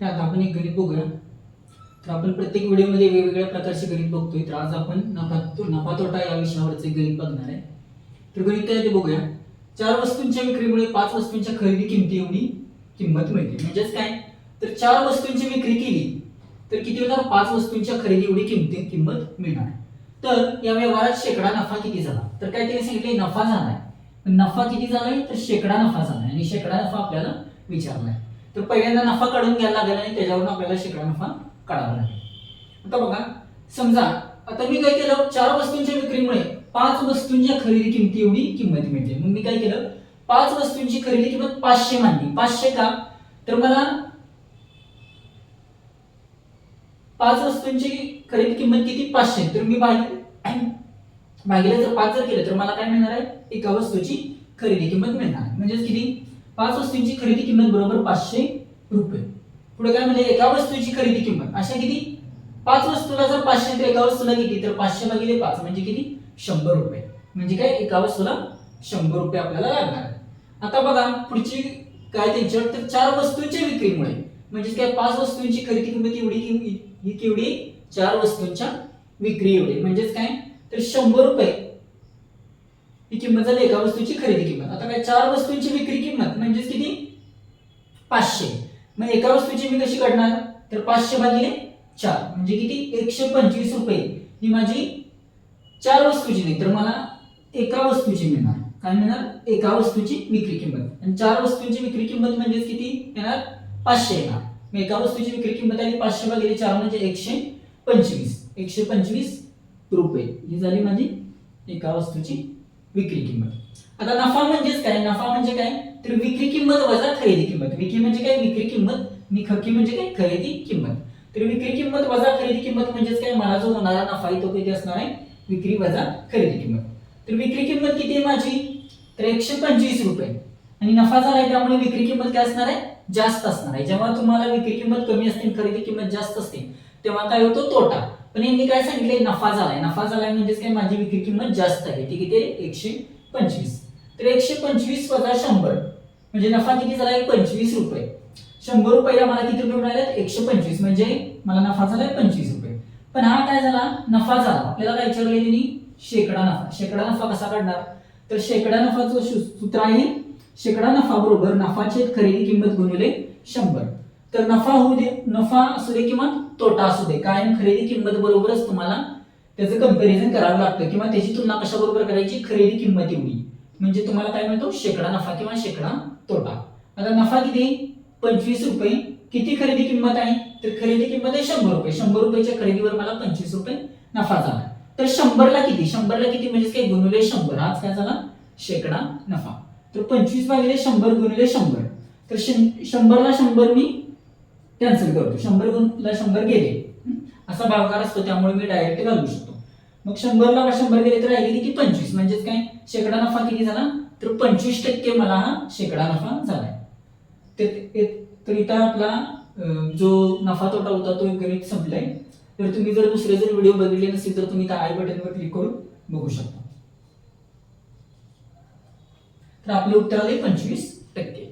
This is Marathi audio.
तर आता आपण एक गणित बघूया. तर आपण प्रत्येक व्हिडिओमध्ये वेगवेगळ्या प्रकारचे गणित बघतोय. तर आज आपण नफा तो- नफा तोटा या विषयावरचे गणित बघणार आहे. तर गणित काय ते बघूया. चार वस्तूंच्या विक्रीमुळे पाच वस्तूंच्या खरेदी किमती एवढी किंमत मिळते. म्हणजेच काय? तर चार वस्तूंची विक्री केली तर किती होणार? पाच वस्तूंच्या खरेदी एवढी किमती किंमत मिळणार. तर या व्यवहारात शेकडा नफा किती झाला? तर काय त्यांनी सांगितले नफा झालाय. नफा किती झालाय? तर शेकडा नफा झालाय. आणि शेकडा नफा आपल्याला विचारलाय. तर पहिल्यांदा नफा काढून घ्यायला लागेल आणि त्याच्यावरून आपल्याला शेकडा नफा काढावा लागेल. आता बघा समजा आता मी काय केलं? चार वस्तूंच्या विक्रीमुळे पाच वस्तूंच्या खरेदी किमती एवढी किंमत मिळते. मग मी काय केलं? पाच वस्तूंची खरेदी किंमत पाचशे मानली पाचशे का? तर मला पाच वस्तूंची खरेदी किंमत किती? पाचशे. तर मी भागिले जर पाच जर केलं तर मला काय मिळणार आहे? एका वस्तूची खरेदी किंमत मिळणार. म्हणजेच किती? पाच वस्तूंची खरेदी किंमत बरोबर पाचशे रुपये. पुढे काय म्हणजे एका वस्तूची खरेदी किंमत. अशा किती? पाच वस्तूला जर पाचशे तर एका वस्तूला किती? तर पाचशे भागिले पाच म्हणजे किती? शंभर रुपये. म्हणजे काय? एका वस्तूला शंभर रुपये आपल्याला लागणार आहे आता बघा पुढची काय त्यांच्यावर? तर चार वस्तूंच्या विक्रीमुळे. म्हणजे काय? पाच वस्तूंची खरेदी किंमत एवढी ही केवढी? चार वस्तूंच्या विक्री एवढी म्हणजेच काय? तर शंभर रुपये. ही किंमत झाली एका वस्तूची खरेदी किंमत. आता काय चार वस्तूंची विक्री किंमत म्हणजेच किती? पाचशे. मग एका वस्तूची मी कशी काढणार? तर पाचशे भागिले चार. म्हणजे किती? एकशे पंचवीस रुपये. ही माझी चार वस्तूची नाही तर मला एका वस्तूची मिळणार. काय मिळणार? एका वस्तूची विक्री किंमत. आणि चार वस्तूंची विक्री किंमत म्हणजेच किती? येणार पाचशे येणार. मग एका वस्तूची विक्री किंमत आली पाचशे भागिले चार म्हणजे एकशे पंचवीस. एकशे पंचवीस रुपये. ही झाली माझी एका वस्तूची विक्री किंमत. आता नफा म्हणजेच काय? नफा म्हणजे काय? तर विक्री किंमत वजा खरेदी किंमत. विक्री म्हणजे काय? विक्री किंमत निखकी म्हणजे काय? खरेदी किंमत. तर विक्री किंमत वजा खरेदी किंमत म्हणजेच काय? मला जो होणारा नफा आहे तो किती असणार आहे? विक्री वजा खरेदी किंमत. तर विक्री किंमत किती आहे माझी? तर एकशे पंचवीस रुपये. आणि नफा झाला आहे त्यामुळे विक्री किंमत काय असणार आहे? जास्त असणार आहे. जेव्हा तुम्हाला विक्री किंमत कमी असते खरेदी किंमत जास्त असते तेव्हा काय होतो? तोटा. पण यांनी काय सांगितले नफा झालाय. नफा झालाय म्हणजेच काय? माझी विक्री किंमत जास्त आहे. ती किती आहे एकशे पंचवीस. तर एकशे पंचवीस वजा शंभर. म्हणजे नफा किती झालाय? पंचवीस रुपये. शंभर रुपयाला मला किती रुपये मिळाले एकशे पंचवीस. म्हणजे मला नफा झालाय पंचवीस रुपये. पण हा काय झाला? नफा झाला. आपल्याला काय विचारले त्यांनी? शेकडा नफा. शेकडा नफा कसा काढणार? तर शेकडा नफाचं सूत्र आहे. शेकडा नफा बरोबर नफाची खरेदी किंमत गुणिले शंभर. तर नफा होऊ दे नफा असू दे किंवा तोटा असू दे कायम खरेदी किंमत बरोबरच तुम्हाला त्याचं कंपॅरिझन करावं लागतं किंवा त्याची तुलना कशा बरोबर करायची? खरेदी किंमत एवढी. म्हणजे तुम्हाला काय मिळतो? शेकडा नफा किंवा शेकडा तोटा. आता नफा किती? पंचवीस रुपये. किती खरेदी किंमत आहे? तर खरेदी किंमत आहे शंभर रुपये. शंभर रुपयाच्या खरेदीवर मला पंचवीस रुपये नफा झाला. तर शंभरला किती? शंभरला किती म्हणजे काही गुणिले शंभर. आज काय झाला? शेकडा नफा. तर पंचवीस भागिले शंभर गुणिले शंभर. तर शं- शंभरला शंभर मी कॅन्सल करतो. शंभर गुणला शंभर गेले? असा भागाकार असतो त्यामुळे मी डायरेक्ट घालू शकतो. मग शंभरला शंभर गेले तर राहिले किती पंचवीस. म्हणजेच काय? शेकडा नफा किती झाला? तर पंचवीस टक्के मला हा शेकडा नफा झालाय. तर इथं आपला जो नफा तोटा होता तो गणित संपलाय. तर तुम्ही जर दुसरे जर व्हिडिओ बघितले नसतील तर तुम्ही त्या आय बटनवर क्लिक करून बघू शकता. तर आपले उत्तर आले पंचवीस टक्के.